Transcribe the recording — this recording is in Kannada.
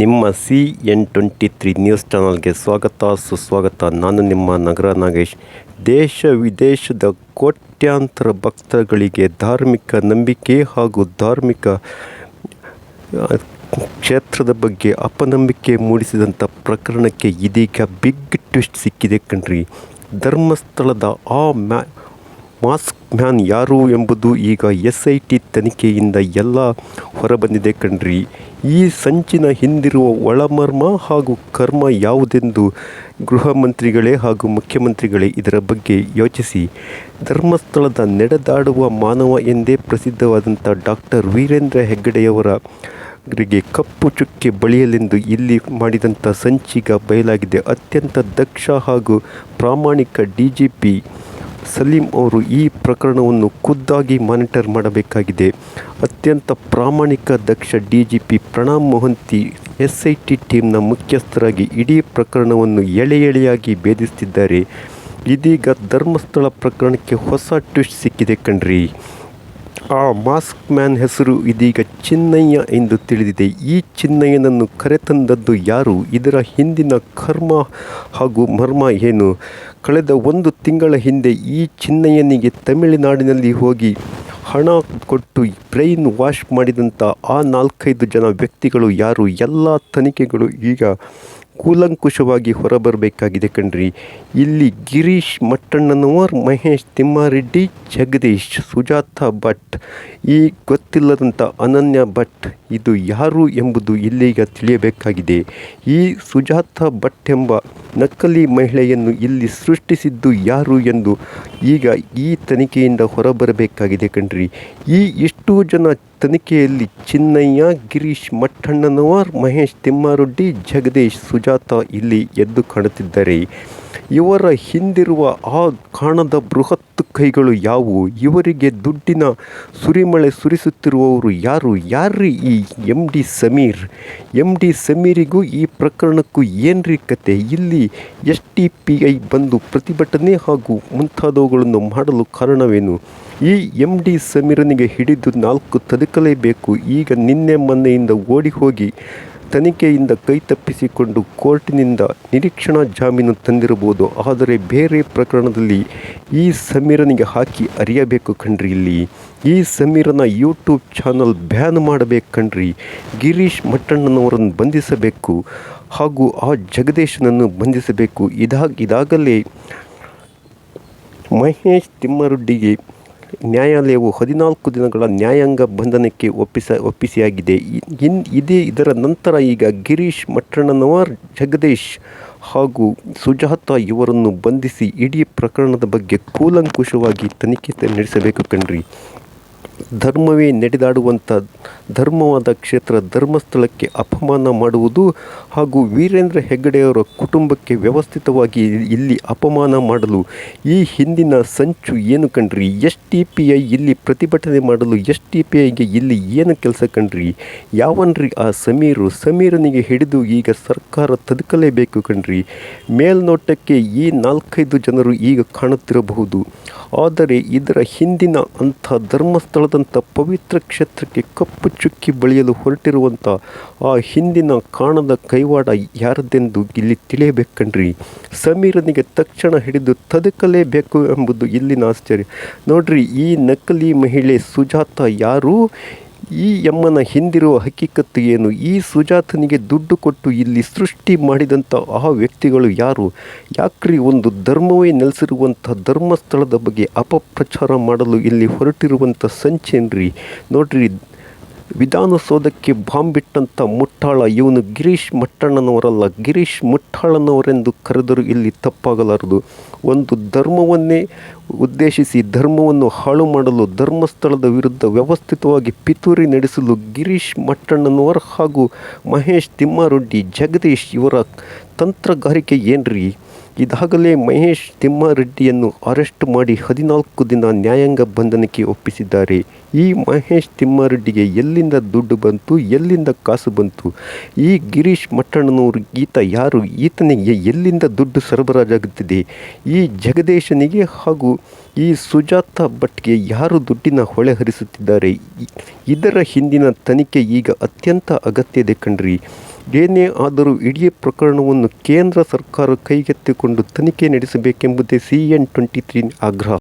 ನಿಮ್ಮ C N twenty three news ಚಾನಲ್ಗೆ ಸ್ವಾಗತ, ಸುಸ್ವಾಗತ. ನಾನು ನಿಮ್ಮ ನಗರ ನಾಗೇಶ್. ದೇಶ, ವಿದೇಶದ ಕೋಟ್ಯಾಂತರ ಭಕ್ತಗಳಿಗೆ ಧಾರ್ಮಿಕ ನಂಬಿಕೆ ಹಾಗೂ ಧಾರ್ಮಿಕ ಕ್ಷೇತ್ರದ ಬಗ್ಗೆ ಅಪನಂಬಿಕೆ ಮೂಡಿಸಿದಂಥ ಪ್ರಕರಣಕ್ಕೆ ಇದೀಗ ಬಿಗ್ ಟ್ವಿಸ್ಟ್ ಸಿಕ್ಕಿದೆ ಕಣ್ರಿ. ಧರ್ಮಸ್ಥಳದ ಆ ಮ್ಯಾ ಮಾಸ್ಕ್ ಮ್ಯಾನ್ ಯಾರು ಎಂಬುದು ಈಗ ಎಸ್ ಐ ಟಿ ತನಿಖೆಯಿಂದ ಎಲ್ಲ ಹೊರಬಂದಿದೆ ಕಣ್ರಿ. ಈ ಸಂಚಿನ ಹಿಂದಿರುವ ಒಳಮರ್ಮ ಹಾಗೂ ಕರ್ಮ ಯಾವುದೆಂದು ಗೃಹ ಮಂತ್ರಿಗಳೇ ಹಾಗೂ ಮುಖ್ಯಮಂತ್ರಿಗಳೇ ಇದರ ಬಗ್ಗೆ ಯೋಚಿಸಿ. ಧರ್ಮಸ್ಥಳದ ನಡೆದಾಡುವ ಮಾನವ ಎಂದೇ ಪ್ರಸಿದ್ಧವಾದಂಥ ಡಾಕ್ಟರ್ ವೀರೇಂದ್ರ ಹೆಗ್ಗಡೆಯವರ ರಿಗೆ ಕಪ್ಪು ಚುಕ್ಕೆ ಬಳಿಯಲೆಂದು ಇಲ್ಲಿ ಮಾಡಿದಂಥ ಸಂಚಿಗ ಬಯಲಾಗಿದೆ. ಅತ್ಯಂತ ದಕ್ಷ ಹಾಗೂ ಪ್ರಾಮಾಣಿಕ ಡಿ ಜಿ ಪಿ ಸಲೀಂ ಅವರು ಈ ಪ್ರಕರಣವನ್ನು ಖುದ್ದಾಗಿ ಮಾನಿಟರ್ ಮಾಡಬೇಕಾಗಿದೆ. ಅತ್ಯಂತ ಪ್ರಾಮಾಣಿಕ ದಕ್ಷ D G P Pranam Mohanty S I T ಟೀಮ್ನ ಮುಖ್ಯಸ್ಥರಾಗಿ ಇಡೀ ಪ್ರಕರಣವನ್ನು ಎಳೆ ಎಳೆಯಾಗಿ ಭೇದಿಸುತ್ತಿದ್ದಾರೆ ಇದೀಗ ಧರ್ಮಸ್ಥಳ ಪ್ರಕರಣಕ್ಕೆ ಹೊಸ ಟ್ವಿಸ್ಟ್ ಸಿಕ್ಕಿದೆ ಕಣ್ರಿ. ಆ ಮಾಸ್ಕ್ ಮ್ಯಾನ್ ಹೆಸರು ಇದೀಗ ಚಿನ್ನಯ್ಯ ಎಂದು ತಿಳಿದಿದೆ. ಈ ಚಿನ್ನಯ್ಯನನ್ನು ಕರೆತಂದದ್ದು ಯಾರು? ಇದರ ಹಿಂದಿನ ಕರ್ಮ ಹಾಗೂ ಮರ್ಮ ಏನು? ಕಳೆದ ಒಂದು ತಿಂಗಳ ಹಿಂದೆ ಈ ಚಿನ್ನಯ್ಯನಿಗೆ ತಮಿಳುನಾಡಿನಲ್ಲಿ ಹೋಗಿ ಹಣ ಕೊಟ್ಟು ಬ್ರೈನ್ ವಾಶ್ ಮಾಡಿದಂಥ ಆ ನಾಲ್ಕೈದು ಜನ ವ್ಯಕ್ತಿಗಳು ಯಾರು? ಎಲ್ಲ ತನಿಖೆಗಳು ಈಗ ಕೂಲಂಕುಷವಾಗಿ ಹೊರಬರಬೇಕಾಗಿದೆ ಕಣ್ರಿ. ಇಲ್ಲಿ ಗಿರೀಶ್ ಮಟ್ಟಣ್ಣನವರ್, ಮಹೇಶ್ ತಿಮ್ಮಾರೆಡ್ಡಿ, ಜಗದೀಶ್ ಸುಜಾತ ಭಟ್. ಈ ಗೊತ್ತಿಲ್ಲದಂಥ ಅನನ್ಯ ಭಟ್ ಇದು ಯಾರು ಎಂಬುದು ಇಲ್ಲಿಗ ತಿಳಿಯಬೇಕಾಗಿದೆ. ಈ ಸುಜಾತ ಭಟ್ ಎಂಬ ನಕಲಿ ಮಹಿಳೆಯನ್ನು ಇಲ್ಲಿ ಸೃಷ್ಟಿಸಿದ್ದು ಯಾರು ಎಂದು ಈಗ ಈ ತನಿಖೆಯಿಂದ ಹೊರಬರಬೇಕಾಗಿದೆ ಕಣ್ರಿ. ಈ ಇಷ್ಟು ಜನ ತನಿಖೆಯಲ್ಲಿ ಚಿನ್ನಯ್ಯ, ಗಿರೀಶ್ ಮಠಣ್ಣನವರ್, ಮಹೇಶ್ ತಿಮ್ಮಾರೆಡ್ಡಿ, ಜಗದೀಶ್ ಸುಜಾತ ಇಲ್ಲಿ ಎದ್ದು ಕಾಣುತ್ತಿದ್ದಾರೆ. ಇವರ ಹಿಂದಿರುವ ಆ ಕಾಣದ ಬೃಹತ್ ಕೈಗಳು ಯಾವುವು? ಇವರಿಗೆ ದುಡ್ಡಿನ ಸುರಿಮಳೆ ಸುರಿಸುತ್ತಿರುವವರು ಯಾರು? ಯಾರ್ರೀ ಈ M D Sameer? M D ಸಮೀರಿಗೂ ಈ ಪ್ರಕರಣಕ್ಕೂ ಏನ್ರಿ ಕತೆ? ಇಲ್ಲಿ ಎಸ್ ಟಿ ಪಿ ಐ ಬಂದು ಪ್ರತಿಭಟನೆ ಹಾಗೂ ಮುಂತಾದವುಗಳನ್ನು ಮಾಡಲು ಕಾರಣವೇನು? ಈ ಎಂ ಡಿ ಸಮೀರನಿಗೆ ಹಿಡಿದು ನಾಲ್ಕು ತದುಕಲೇಬೇಕು ಈಗ ನಿನ್ನೆ ಮೊನ್ನೆಯಿಂದ ಓಡಿ ಹೋಗಿ ತನಿಖೆಯಿಂದ ಕೈ ತಪ್ಪಿಸಿಕೊಂಡು ಕೋರ್ಟಿನಿಂದ ನಿರೀಕ್ಷಣಾ ಜಾಮೀನು ತಂದಿರಬಹುದು. ಆದರೆ ಬೇರೆ ಪ್ರಕರಣದಲ್ಲಿ ಈ ಸಮೀರನಿಗೆ ಹಾಕಿ ಅರಿಯಬೇಕು ಕಣ್ರಿ ಇಲ್ಲಿ. ಈ ಸಮೀರನ ಯೂಟ್ಯೂಬ್ ಚಾನಲ್ ಬ್ಯಾನ್ ಮಾಡಬೇಕು ಕಣ್ರಿ. ಗಿರೀಶ್ ಮಟ್ಟಣ್ಣನವರನ್ನು ಬಂಧಿಸಬೇಕು ಹಾಗೂ ಆ ಜಗದೀಶನನ್ನು ಬಂಧಿಸಬೇಕು. ಇದಾಗ ಇದಾಗಲೇ ಮಹೇಶ್ ತಿಮ್ಮರೆಡ್ಡಿಗೆ ನ್ಯಾಯಾಲಯವು ಹದಿನಾಲ್ಕು ದಿನಗಳ ನ್ಯಾಯಾಂಗ ಬಂಧನಕ್ಕೆ ಒಪ್ಪಿಸ, ಒಪ್ಪಿಸಿಯಾಗಿದೆ. ಇನ್, ಇದೇ ಇದರ ನಂತರ ಈಗ ಗಿರೀಶ್ ಮಟ್ಟಣ್ಣನವರ್ ಜಗದೀಶ್ ಹಾಗೂ ಸುಜಾತ ಇವರನ್ನು ಬಂಧಿಸಿ ಇಡೀ ಪ್ರಕರಣದ ಬಗ್ಗೆ ಕೂಲಂಕುಷವಾಗಿ ತನಿಖೆ ನಡೆಸಬೇಕು ಕಣ್ರಿ. ಧರ್ಮವೇ ನಡೆದಾಡುವಂಥ ಧರ್ಮವಾದ ಕ್ಷೇತ್ರ ಧರ್ಮಸ್ಥಳಕ್ಕೆ ಅಪಮಾನ ಮಾಡುವುದು ಹಾಗೂ ವೀರೇಂದ್ರ ಹೆಗ್ಗಡೆಯವರ ಕುಟುಂಬಕ್ಕೆ ವ್ಯವಸ್ಥಿತವಾಗಿ ಇಲ್ಲಿ ಅಪಮಾನ ಮಾಡಲು ಈ ಹಿಂದಿನ ಸಂಚು ಏನು ಕಣ್ರಿ? ಎಸ್ ಟಿ ಪಿ ಐ ಇಲ್ಲಿ ಪ್ರತಿಭಟನೆ ಮಾಡಲು ಎಸ್ ಟಿ ಪಿ ಐಗೆ ಇಲ್ಲಿ ಏನು ಕೆಲಸ ಕಣ್ರಿ? ಯಾವನ್ರಿ ಆ ಸಮೀರು? ಸಮೀರನಿಗೆ ಹಿಡಿದು ಈಗ ಸರ್ಕಾರ ತದುಕಲೇಬೇಕು ಕಣ್ರಿ. ಮೇಲ್ನೋಟಕ್ಕೆ ಈ ನಾಲ್ಕೈದು ಜನರು ಈಗ ಕಾಣುತ್ತಿರಬಹುದು. ಆದರೆ ಇದರ ಹಿಂದಿನ ಅಂಥ ಧರ್ಮಸ್ಥಳದಂಥ ಪವಿತ್ರ ಕ್ಷೇತ್ರಕ್ಕೆ ಕಪ್ಪು ಚುಕ್ಕಿ ಬಳಿಯಲು ಹೊರಟಿರುವಂಥ ಆ ಹಿಂದಿನ ಕಾಣದ ಕೈವಾಡ ಯಾರದೆಂದು ಇಲ್ಲಿ ತಿಳಿಯಬೇಕಣ್ರಿ ಸಮೀರನಿಗೆ ತಕ್ಷಣ ಹಿಡಿದು ತದಕಲೇಬೇಕು ಎಂಬುದು ಇಲ್ಲಿನ ಆಶ್ಚರ್ಯ. ನೋಡ್ರಿ, ಈ ನಕಲಿ ಮಹಿಳೆ ಸುಜಾತ ಯಾರು? ಈ ಎಮ್ಮನ ಹಿಂದಿರುವ ಹಕ್ಕಿಕತ್ತು ಏನು? ಈ ಸುಜಾತನಿಗೆ ದುಡ್ಡು ಕೊಟ್ಟು ಇಲ್ಲಿ ಸೃಷ್ಟಿ ಮಾಡಿದಂಥ ಆ ವ್ಯಕ್ತಿಗಳು ಯಾರು? ಯಾಕ್ರಿ ಒಂದು ಧರ್ಮವೇ ನೆಲೆಸಿರುವಂಥ ಧರ್ಮಸ್ಥಳದ ಬಗ್ಗೆ ಅಪಪ್ರಚಾರ ಮಾಡಲು ಇಲ್ಲಿ ಹೊರಟಿರುವಂಥ ಸಂಚೇನ್ರಿ? ನೋಡ್ರಿ ವಿಧಾನಸೌಧಕ್ಕೆ ಬಾಂಬ್ ಬಿಟ್ಟಂಥ ಮುಟ್ಟಾಳ ಇವನು ಗಿರೀಶ್ ಮಟ್ಟಣ್ಣನವರಲ್ಲ. ಗಿರೀಶ್ ಮುಟ್ಟಾಳನವರೆಂದು ಕರೆದರೂ ಇಲ್ಲಿ ತಪ್ಪಾಗಲಾರದು. ಒಂದು ಧರ್ಮವನ್ನೇ ಉದ್ದೇಶಿಸಿ ಧರ್ಮವನ್ನು ಹಾಳು ಮಾಡಲು ಧರ್ಮಸ್ಥಳದ ವಿರುದ್ಧ ವ್ಯವಸ್ಥಿತವಾಗಿ ಪಿತೂರಿ ನಡೆಸಲು ಗಿರೀಶ್ ಮಟ್ಟಣ್ಣನವರ್ ಹಾಗೂ ಮಹೇಶ್ ತಿಮ್ಮಾರೆಡ್ಡಿ, ಜಗದೀಶ್ ಇವರ ತಂತ್ರಗಾರಿಕೆ ಏನ್ರಿ? ಇದಾಗಲೇ ಮಹೇಶ್ ತಿಮ್ಮಾರೆಡ್ಡಿಯನ್ನು ಅರೆಸ್ಟ್ ಮಾಡಿ ಹದಿನಾಲ್ಕು ದಿನ ನ್ಯಾಯಾಂಗ ಬಂಧನಕ್ಕೆ ಒಪ್ಪಿಸಿದ್ದಾರೆ. ಈ ಮಹೇಶ್ ತಿಮ್ಮಾರೆಡ್ಡಿಗೆ ಎಲ್ಲಿಂದ ದುಡ್ಡು ಬಂತು, ಎಲ್ಲಿಂದ ಕಾಸು ಬಂತು? ಈ ಗಿರೀಶ್ ಮಟ್ಟಣ್ಣನವರು ಈತ ಯಾರು? ಈತನಿಗೆ ಎಲ್ಲಿಂದ ದುಡ್ಡು ಸರಬರಾಜಾಗುತ್ತಿದೆ? ಈ ಜಗದೀಶನಿಗೆ ಹಾಗೂ ಈ ಸುಜಾತ ಭಟ್ಗೆ ಯಾರು ದುಡ್ಡಿನ ಹೊಳೆ ಹರಿಸುತ್ತಿದ್ದಾರೆ? ಇದರ ಹಿಂದಿನ ತನಿಖೆ ಈಗ ಅತ್ಯಂತ ಅಗತ್ಯ ಇದೆ ಕಣ್ರಿ. ಏನೇ ಆದರೂ ಇಡೀ ಪ್ರಕರಣವನ್ನು ಕೇಂದ್ರ ಸರ್ಕಾರ ಕೈಗೆತ್ತಿಕೊಂಡು ತನಿಖೆ ನಡೆಸಬೇಕೆಂಬುದೇ ಸಿ ಎನ್ ಟ್ವೆಂಟಿ ತ್ರೀ ಆಗ್ರಹ.